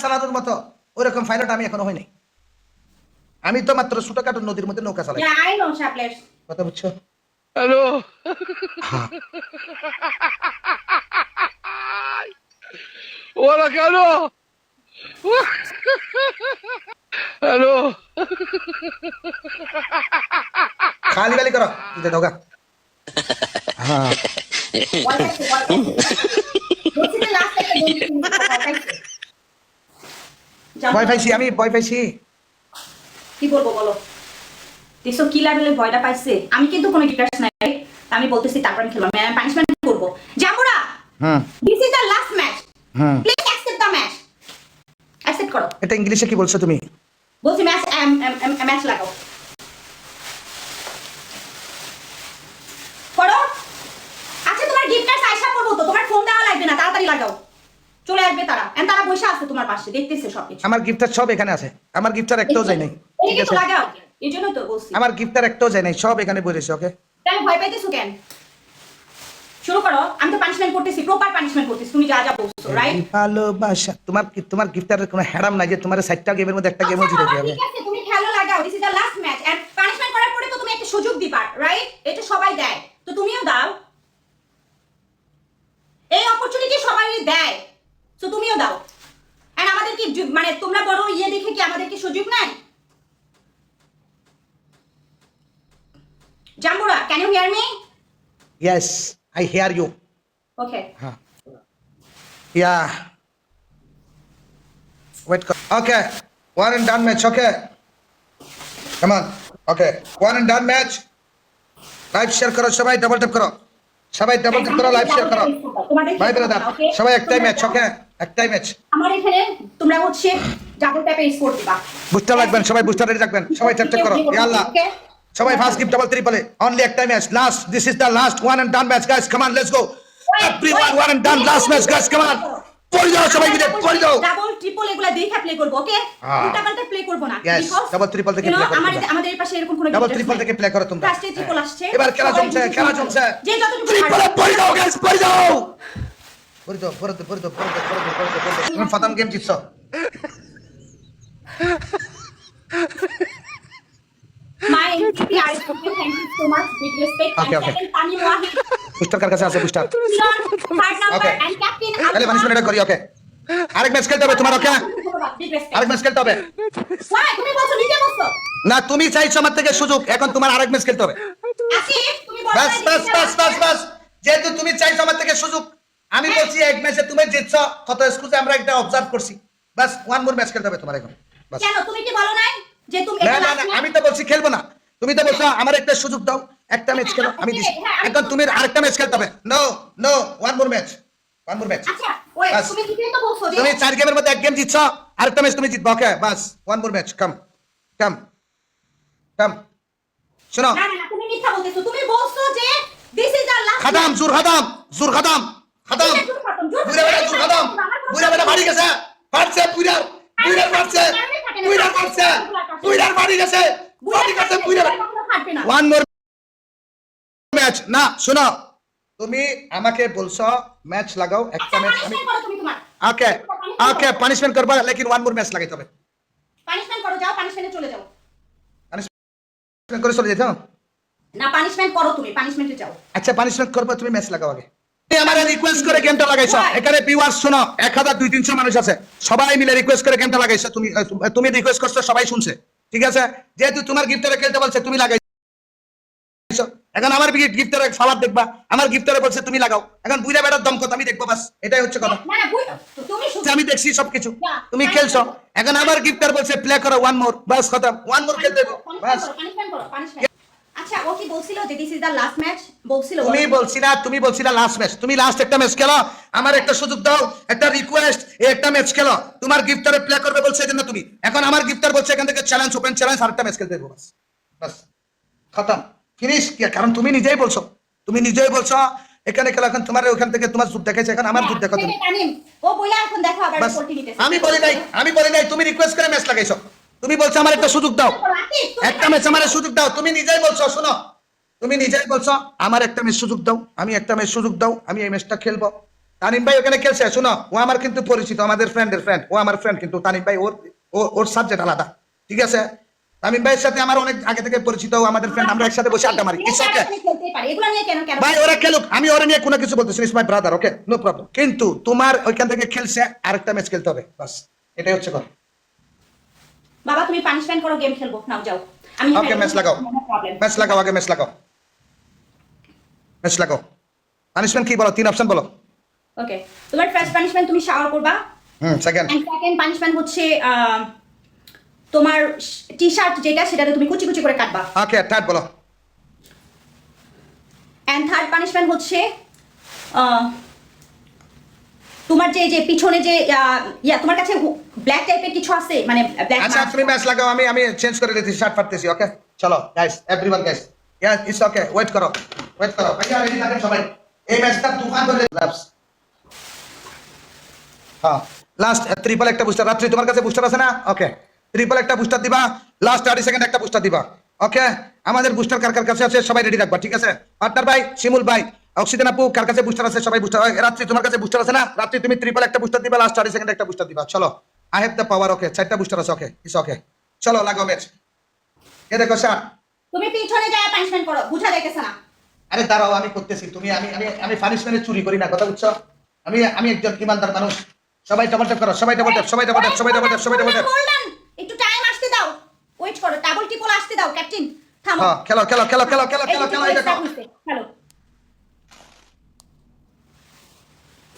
সালাদুর মতো ওরকম পাইলট আমি এখনও হই আমি তো মাত্র ছোটখাটো নদীর মধ্যে নৌকা চালাই। কথা বুঝছ? হ্যালো ওরা কেন? হ্যালো খালি খালি করো ঢোকা হ্যাঁ। ভয় পাইছি আমি ভয় পাইছি। কি বলব বলো? দেখছ কি লাগলে ভয়টা পাইছে? আমি কিন্তু কোনো গিটার্স নাই? আমি বলতেছি তারপর আমি খেলব। আমি পানিশমেন্ট করব। জামুরা হুম। This is the last match hmm. Please accept the match accept করো। এটা ইংলিশে কি বলছো তুমি? বলছি ম্যাচ ম্যাচ লাগাও করো আচ্ছা তোমার গিফটার আয়সা করব তো তোমার ফোন দেওয়া লাগবে না তাড়াতাড়ি লাগাও চলে আসবে তারা এন্ড তারা বসে আছে তোমার পাশে দেখতেছে সবকিছু। আমার গিফটার সব এখানে আছে। আমার গিফটার একটাও যায় নাই। ঠিক আছে? লাগাও। এই জন্যই তো বলছি। আমার গিফটার একটাও যায় নাই সব এখানে বলেছে ওকে তাহলে ভয় পাইতেছো কেন? শুরু করো। আমি তো পানিশমেন্ট করতেছি প্রপার পানিশমেন্ট করতেছি। তুমি যা যা বলছো রাইট ভালোবাসা তোমার কি তোমার গিফটারের কোনো হ্যারাম নাই যে তোমার সাতটা গেমের মধ্যে একটা গেমও জিতে যাবে। ঠিক আছে তুমি খেলো লাগাও। This is the last match and punishment করার পরে তো তুমি একটা সুযোগ দিবা রাইট এটা সবাই দেয়। তো তুমিও দাও। এই অপরচুনিটি সবাই দেয়। তো তুমিও দাও। এন্ড আমাদের কি মানে তোমরা বড় ইয়ে দেখে কি আমাদের কি সুযোগ নাই? জাম্বুরা can you hear me yes I hear you okay হ্যাঁ ইয়া কর okay one and done match okay come on okay one and done match live share করো সবাই ডাবল ট্যাপ করো সবাই ডাবল ট্যাপ করো লাইভ শেয়ার করো। ভাই brother সবাই একটাই ম্যাচ ওকে একটাই ম্যাচ আমার এখানে তোমরা হচ্ছে ডাবল ট্যাপে স্কোর দিবা। বুস্টার লাগবেন সবাই বুস্টার রেডি রাখবেন সবাই ট্যাপ ট্যাপ করো। ইয়া আল্লাহ। সবাই ফার্স্ট গিফট ডাবল ট্রিপলে অনলি একটাই match last this is the last one and done match guys come on let's go everyone one and done last match guys come on পড়ে যাও সবাই মিলে পড়ে যাও। ডাবল ট্রিপল এগুলা দেখা প্লে করব ওকে উল্টা পাল্টা প্লে করব না यस ডাবল ট্রিপল থেকে প্লে করব আমাদের আমাদের এই পাশে এরকম কোন ডাবল ট্রিপল থেকে প্লে করো তোমরা। ফার্স্টে হ্যাঁ। ট্রিপল আসছে। এবার খেলা জমছে খেলা জমছে। যে যত ট্রিপল পড়ে যাও गाइस পড়ে যাও। পড়ে যাও পড়ে দাও পড়ে দাও পড়ে দাও পড়ে দাও পড়ে দাও পড়ে দাও তুমি ফাতাম গেম জিতছো। My NCP, I thank you so much. Big respect. Okay, okay. And Tani Wahi. কার কাছে আছে তাহলে এটা করি ওকে আরেক ম্যাচ খেলতে হবে তোমার ওকে আরেক ম্যাচ খেলতে হবে। না তুমি চাইছো আমার থেকে সুযোগ এখন তোমার আরেক ম্যাচ খেলতে হবে। বাস বাস বাস বাস বাস যেহেতু তুমি চাইছো আমার থেকে সুযোগ আমি বলছি এক ম্যাচে তুমি জিতছো কত স্কুলে আমরা একটা অবজার্ভ করছি। বাস ওয়ান মোর ম্যাচ খেলতে হবে তোমার এখন। বাস কেন তুমি কি বলো নাই যে তুমি না না? আমি তো বলছি খেলব না। তুমি তো বলছো আমার একটা সুযোগ দাও। একটা ম্যাচ খেলো আমি দিছি এখন তুমি আরেকটা ম্যাচ খেলতে হবে no no one more match one more match আচ্ছা ওই তুমি নিজেই তো বলছো যে তুমি চার গেমের মধ্যে এক গেম জিতছো আরেকটা ম্যাচ তুমি জিতবা ওকে বাস ওয়ান মোর ম্যাচ কাম কাম কাম শোনো না না তুমি মিথ্যা বলতেছো তুমি বলছো যে দিস ইজ দ্য লাস্ট খাদাম জোর খাদাম জোর খাদাম খাদাম বুড়া বেটা জোর খাদাম বুড়া বেটা বাড়ি গেছে ফাটছে বুড়া বুড়া পারছে বুড়া পারছে বুড়া বাড়ি গেছে বাড়ি গেছে বুড়া ওয়ান মোর ম্যাচ না শোনো। তুমি আমাকে বলছো ম্যাচ লাগাও একটা আচ্ছা ম্যাচ আমি তুমি তোমার। ওকে ওকে পানিশমেন্ট করবা লেকিন ওয়ান মোর ম্যাচ লাগাইতে হবে। পানিশমেন্ট করো যাও পানিশমেন্টে চলে যাও। পানিশমেন্ট করে চলে যেতে না পানিশমেন্ট করো তুমি পানিশমেন্টে যাও। আচ্ছা পানিশমেন্ট করব তুমি ম্যাচ লাগাও আগে। আমারে রিকোয়েস্ট করে গেমটা লাগাইছো। এখানে ভিউয়ার্স শোনো এক হাজার দুই তিনশো মানুষ আছে। সবাই মিলে রিকোয়েস্ট করে গেমটা লাগাইছো। তুমি তুমি রিকোয়েস্ট করছ সবাই শুনছে। ঠিক আছে? যেহেতু তোমার গিফটারে খেলতে বলছে তুমি লাগাইছো। এখন আমার গিফটারে ফালার দেখবা। আমার গিফটারে বলছে তুমি লাগাও। এখন বুঝা বেড়ার দম কথা আমি দেখব বাস। এটাই হচ্ছে কথা। না না তুমি আমি দেখছি সবকিছু। তুমি খেলছো। এখন আমার গিফটার বলছে প্লে করো ওয়ান মোর বাস খতম। ওয়ান মোর খেলতে বাস। আচ্ছা ও কি বলছিল যে this is the last match বলছিল তুমি না তুমি না লাস্ট ম্যাচ তুমি লাস্ট একটা ম্যাচ খেলো। আমার একটা সুযোগ দাও একটা রিকোয়েস্ট একটা ম্যাচ খেলো। তোমার গিফটারে প্লে করবে বলছে এজন্য তুমি। এখন আমার গিফটার বলছে এখান থেকে চ্যালেঞ্জ ওপেন চ্যালেঞ্জ আরেকটা ম্যাচ খেলতে দেবো বাস। বাস। খতম। ফিনিশ কারণ তুমি নিজেই বলছো। তুমি নিজেই বলছো এখানে খেলা এখন তোমার ওখান থেকে তোমার যুদ্ধ দেখাইছে এখন আমার যুদ্ধ দেখো তুমি। ও বইলা এখন দেখো আবার বাস নিতেছে। আমি বলি নাই আমি বলি নাই তুমি রিকোয়েস্ট করে ম্যাচ লাগাইছো। তুমি বলছো আমার একটা সুযোগ দাও। একটা ম্যাচ আমার সুযোগ দাও। তুমি নিজেই বলছো শোনো। তুমি নিজেই বলছো আমার একটা ম্যাচ সুযোগ দাও আমি একটা ম্যাচ সুযোগ দাও আমি এই ম্যাচটা খেলব। তানিম ভাই ওখানে খেলছে শোনো ও আমার কিন্তু পরিচিত আমাদের ফ্রেন্ডের ফ্রেন্ড ও আমার ফ্রেন্ড কিন্তু তানিম ভাই ওর ওর সাবজেক্ট আলাদা। ঠিক আছে? তামিম ভাইয়ের সাথে আমার অনেক আগে থেকে পরিচিত আমাদের ফ্রেন্ড আমরা একসাথে বসে আড্ডা মারি। ইটস ওকে ভাই ওরা খেলুক। আমি ওরা নিয়ে কোনো কিছু বলতেছি is my brother okay no problem কিন্তু তোমার ওইখান থেকে খেলছে আরেকটা ম্যাচ খেলতে হবে। বাস এটাই হচ্ছে কথা। বাবা তুমি পানিশমেন্ট করো গেম খেলব। নাও যাও। আমি ওকে ম্যাচ লাগাও। ম্যাচ লাগাও আগে ম্যাচ লাগাও। ম্যাচ লাগাও। পানিশমেন্ট কি বলো? তিন অপশন বলো। ওকে তোমার ফার্স্ট পানিশমেন্ট তুমি শাওয়ার করবা। Hmm second and second punishment হচ্ছে আহ, তোমার টি শার্ট যেটা সেটাতে তুমি কুচি কুচি করে কাটবা। ওকে থার্ড বলো। এন্ড থার্ড পানিশমেন্ট হচ্ছে তোমার যে যে পিছনে যে ইয়া তোমার কাছে ব্ল্যাক টাইপের কিছু আছে? মানে ব্ল্যাক আচ্ছা তুমি ম্যাচ লাগাও আমি আমি চেঞ্জ করে দিতেছি শার্ট পারতেছি ওকে? চলো guys everyone guys yeah it's okay wait করো ওয়েট করো ভাইয়া রেডি থাকেন সবাই? এই ম্যাচটা তুফান করে লাভস হ্যাঁ লাস্ট ট্রিপল একটা বুস্টার রাত্রি তোমার কাছে বুস্টার আছে না? ওকে ট্রিপল একটা বুস্টার দিবা লাস্ট থার্টি সেকেন্ড একটা বুস্টার দিবা। ওকে আমাদের বুস্টার কার কার কাছে আছে সবাই রেডি রাখবা ঠিক আছে? পার্টনার ভাই শিমুল ভাই অক্সিজেন আপু কার কাছে বুস্টার আছে সবাই বুস্টার রাত্রি তোমার কাছে বুস্টার আছে না? রাত্রি তুমি ট্রিপল একটা বুস্টার দিবা লাস্ট থার্টি সেকেন্ড একটা বুস্টার দিবা। চলো I have the power okay চারটা বুস্টার আছে ওকে ইটস ওকে চলো লাগো ম্যাচ এ দেখো স্যার তুমি পিছনে যায় পানিশমেন্ট করো বুঝা যাইতেছে না। আরে দাঁড়াও আমি করতেছি তুমি আমি আমি আমি পানিশমেন্টে চুরি করি না কথা বুঝছ? আমি আমি একজন ইমানদার মানুষ। সবাই ডাবল ট্যাপ করো সবাই ডাবল ট্যাপ সবাই ডাবল ট্যাপ সবাই ডাবল ট্যাপ সবাই ডাবল ট্যাপ Hold on, একটু টাইম আসতে দাও ওয়েট করো ডাবল টিপল আসতে দাও ক্যাপ্টেন থামো। হ্যাঁ খেলো খেলো খেলো খেলো খেলো খেলো খেলো এই দেখো। খেলো।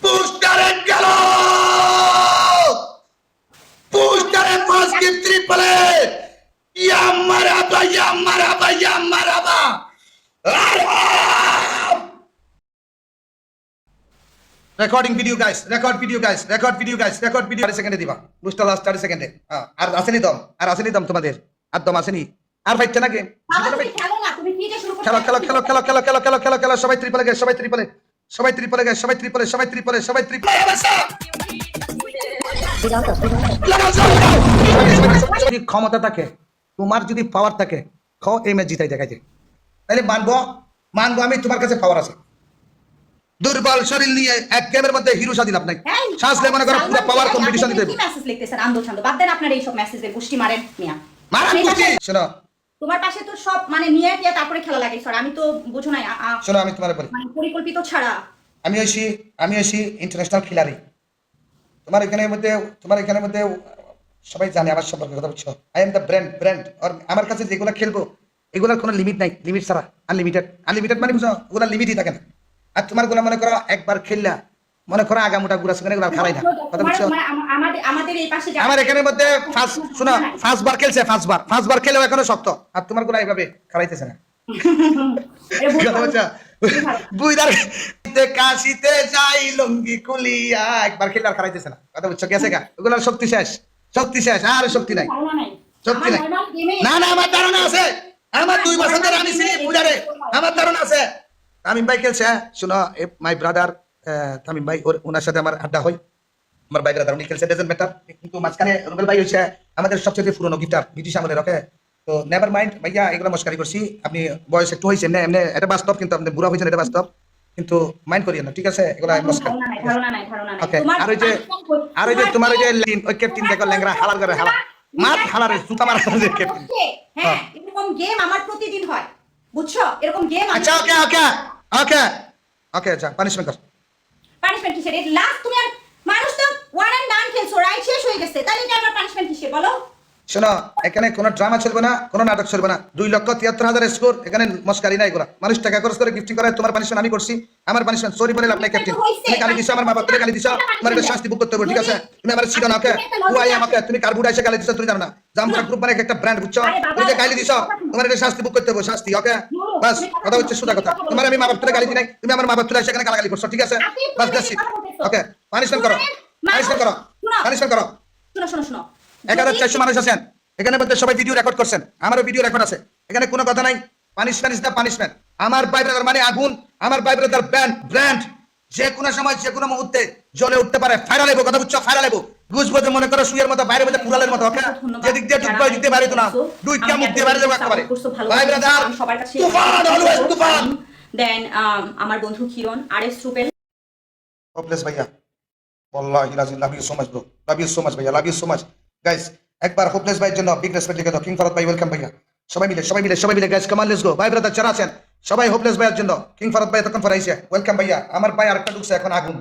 বুস্টারের গেল বুস্টারের ফার্স্ট গিফট ট্রিপলে ইয়া মারাবা ইয়া মারাবা ইয়া মারাবা recording video guys record video guys record video guys record video 30 সেকেন্ডে দিবা। বুস্টার লাস্ট 30 সেকেন্ডে। আর আসেনি দম আর আসেনি দম তোমাদের। আর দম আসেনি আর ফাইটছে না গেম বাবা তুমি খেলো খেলো খেলো খেলো খেলো খেলো খেলো খেলো খেলো সবাই ত্রিপলে গেছে সবাই ত্রিপলে সবাই ত্রিপলে গেছে সবাই ত্রিপলে সবাই ত্রিপলে সবাই ত্রিপলে ক্ষমতা থাকে তোমার যদি পাওয়ার থাকে খাও এই ম্যাচ জিতাই দেখাইতে তাহলে মানবো মানবো আমি তোমার কাছে পাওয়ার আছে। দুর্বল শরীর নিয়ে এক গেমের মধ্যে হিরো স্বাধীন আপনাকে শ্বাস সাহসলে মনে করো পুরো পাওয়ার কম্পিটিশন দিতে মেসেজ লিখতেছেন? বাদ দেন আপনার এইসব মেসেজে গুষ্টি মারেন মিয়া। মারান আমি শোনো। তোমার পাশে তো সব মানে নিয়ে দিয়ে তারপরে খেলা লাগে। স্যার আমি তো বুঝো নাই। আ- আ- শোনো আমি তোমার বলি মানে পরিকল্পিত ছাড়া। আমি হইছি আমি হইছি ইন্টারন্যাশনাল খিলাড়ি। তোমার এখানের মধ্যে তোমার এখানের মধ্যে সবাই জানে আমার সম্পর্কে কথা বলছো। I am the brand brand আর আমার কাছে যেগুলো খেলব এগুলোর কোনো লিমিট নাই লিমিট ছাড়া আনলিমিটেড আনলিমিটেড মানে বুঝো ওগুলো লিমিটই থাকে না। আর তোমারগুলো মনে করো একবার খেললা মনে করো আগামোটা গুড়া সেখানে খারাই না। কথা বুঝছ? আমাদের আমাদের এই পাশে আমার এখানের মধ্যে ফার্স্ট শোনো ফার্স্ট বার খেলছে ফার্স্ট বার। ফার্স্ট বার খেলেও এখনও শক্ত। আর তোমারগুলো এইভাবে খারাইতেছে না। কাশিতে যাই লুঙ্গি কুলিয়া। একবার খেলে আর খারাইতেছে না। কথা বুঝছ? গেছে গা। ওগুলোর শক্তি শেষ। শক্তি শেষ। আর শক্তি নাই। শক্তি নাই। না না আমার ধারণা আছে। আমার দুই বছর ধরে আমি পূজারে আমার ধারণা আছে। তামিম ভাই খেলছে শুনো মাই ব্রাদার তামিম ভাই ওর ওনার সাথে আমার আড্ডা হয় আমার ভাই ব্রাদার উনি খেলছে ডাজেন্ট ম্যাটার কিন্তু মাঝখানে রুবেল ভাই হচ্ছে আমাদের সবচেয়ে পুরনো গিটার ব্রিটিশ আমলের ওকে তো নেভার মাইন্ড ভাইয়া এগুলো মস্কারি করছি আপনি বয়স একটু হয়েছে এমনি এমনি এটা বাস্তব কিন্তু আপনি বুড়া হয়েছেন এটা বাস্তব কিন্তু মাইন্ড করিয়েন না ঠিক আছে এগুলো মস্কারি ধারণা নাই, ধারণা নাই, ধারণা নাই। ওকে তোমার আর ওই যে আর ওই যে তোমার ওই যে লেন- ওই ক্যাপ্টেন দেখো ল্যাংরা হালার করে হালা মাত হালারে জুতা মারা যে ক্যাপ্টেন হ্যাঁ এরকম গেম আমার প্রতিদিন হয় বুঝছ এরকম গেম আচ্ছা ওকে ওকে ওকে ওকে আচ্ছা পানিশমেন্ট কর পানিশমেন্ট কিসের? লাস্ট তুমি আর মানুষ তো ওয়ান এন্ড ডান খেলছো রাইট শেষ হয়ে গেছে। তাহলে এটা আবার পানিশমেন্ট হিসেবে বলো। শোনো এখানে কোনো ড্রামা চলবে না কোনো নাটক চলবে না। দুই লক্ষ তিয়াত্তর হাজার স্কোর এখানে মস্কারি নাই এগুলা। মানুষ টাকা খরচ করে গিফটিং করে তোমার পানিশমেন্ট আমি করছি আমার পানিশমেন্ট সরি বলে লাভ নাই ক্যাপ্টেন তুমি গালি দিছো আমার মা বাপ গালি দিছো তোমার এটা শাস্তি বুক করতে হবে ঠিক আছে? তুমি আমার শিখো না ওকে? হু আমাকে তুমি কার বুড়া এসে গালি দিছো তুমি জানো না। জামকা গ্রুপ মানে একটা ব্র্যান্ড বুঝছ? তুমি যে গালি দিছো তোমার এটা শাস্তি বুক করতে হবে শাস্তি ওকে? বাস কথা হচ্ছে সুদা কথা। তোমার আমি মা বাপ গালি দিই নাই তুমি আমার মা তুলে সেখানে গালাগালি করছ ঠিক আছে? বাস দ্যাটস ইট ওকে পানিশমেন্ট করো। পানিশমেন্ট করো। পানিশমেন্ট করো। শোনো শোনো শোনো। এক হাজার চারশো মানুষ আছেন। এখানে মধ্যে সবাই ভিডিও রেকর্ড করছেন। আমারও ভিডিও রেকর্ড আছে। এখানে কোনো কথা নাই। পানিশমেন্ট ইজ দ্য পানিশমেন্ট আমার ভাই ব্রাদার মানে আগুন আমার ভাই ব্রাদার ব্র্যান্ড ব্র্যান্ড যে কোনো সময় যে কোনো মুহূর্তে জ্বলে উঠতে পারে। ফায়ার লেবো কথা বুঝছ? ফায়ার লেবো। বুঝব যে মনে করো সুইয়ের মতো বাইরে মধ্যে পুরালের মতো ওকে? যেদিক দিয়ে ঢুকবো দিয়ে বাইরে তো না। দুই কে মুখ দিয়ে বাইরে যাব একেবারে। ভাই ব্রাদার সবার কাছে তুফান অলওয়েজ তুফান। দেন আমার বন্ধু কিরণ আর এস রুবেল হোপলেস ভাইয়া। Wallahi lazim love you so much bro love you so much ভাইয়া। Love you so much guys, একবার হোপলেস ভাইয়ের জন্য বিগ রেসপেক্ট লিখে দাও। কিং ফরদ ভাই ওয়েলকাম ভাইয়া। সবাই মিলে সবাই মিলে সবাই মিলে গাইস কামান লেটস গো ভাই ব্রাদার যারা আছেন, সবাই হোপলেস ভাইয়ের জন্য। কিং ফরদ ভাই তখন ফরাইছে ওয়েলকাম ভাইয়া। আমার ভাই আরেকটা ঢুকছে এখন, আগুন।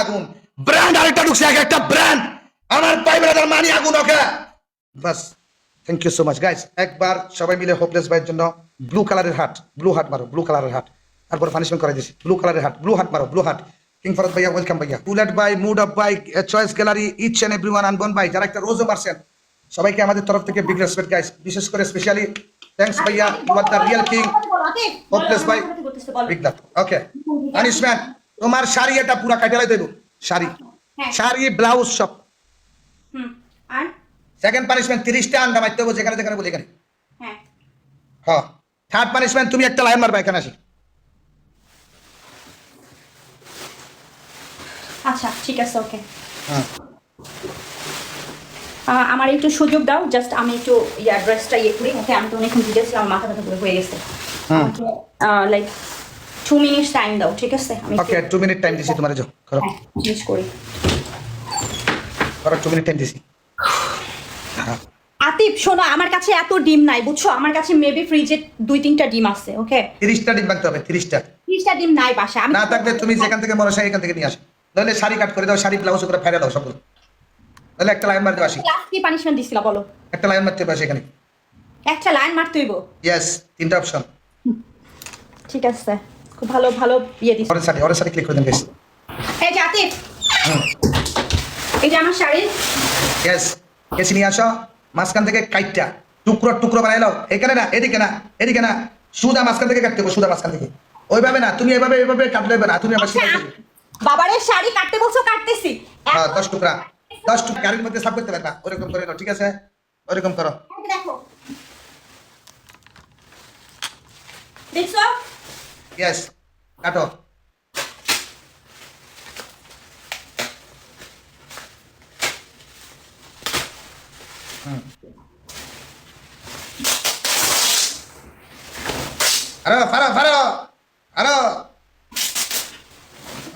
আগুন। ব্র্যান্ড আরেকটা ঢুকছে, এক একটা ব্র্যান্ড আমার ভাই ব্রাদার মানি আগুন, okay. Bus thank you so much guys একবার সবাই মিলে হোপলেস ভাইয়ের জন্য ব্লু কালারের হাট ব্লু হাট মারো ব্লু কালারের হাট তারপর পানিশমেন্ট করে দিছি। ব্লু কালারের হাট ব্লু হাট মারো ব্লু হাট কিং ফরদ ভাইয়া ওয়েলকাম ভাইয়া বুলেট ভাই মুড অফ ভাই choice gallery each and everyone আনবন ভাই যারা একটা রোজও মারছেন সবাইকে আমাদের তরফ থেকে বিগ রেসপেক্ট গাইস বিশেষ করে স্পেশালি থ্যাঙ্কস ভাইয়া you are the real king hopeless ভাই বিগ লাভ ওকে পানিশমেন্ট তোমার শাড়ি এটা পুরা কাটালাই দেব। শাড়ি। হ্যাঁ। শাড়ি ব্লাউজ সব। হুম আর? সেকেন্ড পানিশমেন্ট তিরিশটা আন্ডা মারতে হবে যেখানে যেখানে বলি এখানে। হ্যাঁ। হ্যাঁ থার্ড পানিশমেন্ট তুমি একটা লাইন মারবা এখানে আসি। আচ্ছা ঠিক আছে ওকে হ্যাঁ। আমার একটু সুযোগ দাও জাস্ট আমি একটু ইয়া ড্রেসটা ইয়ে করি ওকে আমি তো অনেকক্ষণ ভিডিও ছিলাম মাথা ব্যথা করে হয়ে গেছে। লাইক টু মিনিটস টাইম দাও ঠিক আছে? আমি ওকে টু মিনিট টাইম দিছি তোমার যাও করো। হ্যাঁ চেঞ্জ করি। করো টু মিনিট টাইম দিছি। হ্যাঁ। আতিফ শোনো আমার কাছে এত ডিম নাই বুঝছ? আমার কাছে মেবি ফ্রিজে দুই তিনটা ডিম আছে ওকে তিরিশটা ডিম ভাঙতে হবে তিরিশটা। ত্রিশটা ডিম নাই বাসা আমি না থাকলে তুমি যেখান থেকে মনে হয় এখান থেকে নিয়ে আসো। নাহলে শাড়ি কাট করে দাও শাড়ি ব্লাউজ করে ফেলে দাও সবগুলো তাহলে একটা লাইন মারতে আসি ক্লাস কি পানিশমেন্ট দিছিলা বলো? একটা লাইন মারতে হবে এখানে। একটা লাইন মারতে হইব? ইয়েস তিনটা অপশন ঠিক আছে। খুব ভালো ভালো ইয়ে দিছি। Orange sari orange sari click করে দেন গাইস এই যে আতিফ এই যে আমার শাড়ি। ইয়েস কেসি নিয়ে আসো। মাঝখান থেকে কাইটটা টুকরো টুকরো বানাই নাও। এখানে না এদিকে না এদিকে না। সুদা মাঝখান থেকে কাটতে হবে সুদা মাঝখান থেকে। ওইভাবে না তুমি এভাবে এভাবে কাটলে না। তুমি আবার আচ্ছা দেবে। বাবারের শাড়ি কাটতে বলছো কাটতেছি। হ্যাঁ দশ টুকরা। দশ টুকরা গাড়ির মধ্যে সাফ করতে পারবা। ওরকম করে নাও ঠিক আছে? ওরকম করো। দেখো। দেখছ? ইয়েস কাটো। আরও ফারো ফারো আরও।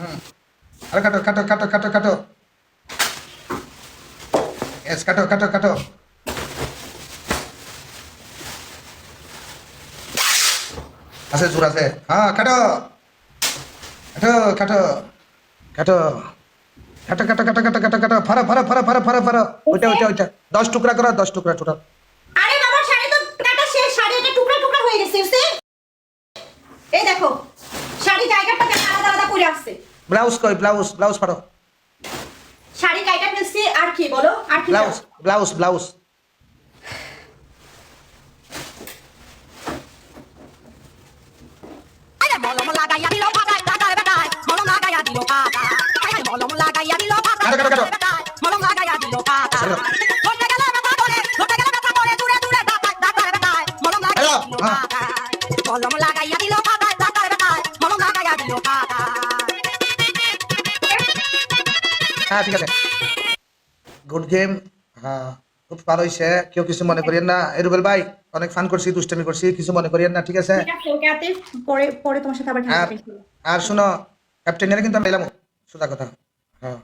আরও কাটো কাটো কাটো কাটো কাটো। ইয়েস কাটো কাটো কাটো। আছে, জোর আছে। হ্যাঁ কাটো। কাটো কাটো। কাটো। কাটো কাটো কাটো কাটো কাটো কাটো। ফারো ফারো ফারো ফারো ফারো ফারো ওইটা ওইটা ওইটা। দশ টুকরা করো, দশ টুকরা, টোটাল। আরে বাবার শাড়ি তো কাটা শেষ। শাড়ি টুকরা টুকরা হয়ে গেছে এই দেখো, শাড়ি জায়গাটা করে আসছে। ব্লাউজ কই ব্লাউজ ব্লাউজ ফারো শাড়ি কাইটা ফেলছি আর কি বলো আর কি blouse blouse blouse. Molo lagaya হ্যাঁ ঠিক আছে। গুড গেম হ্যাঁ খুব ভালো হয়েছে কেউ কিছু মনে করিয়েন না। এরুবেল ভাই অনেক ফান করছি দুষ্টামি করছি কিছু মনে করিয়েন না ঠিক আছে? ঠিক আছে ওকে আতিফ পরে পরে তোমার সাথে আবার আর শোনো ক্যাপ্টেন কিন্তু আমি এলাম। সোজা কথা। হ্যাঁ।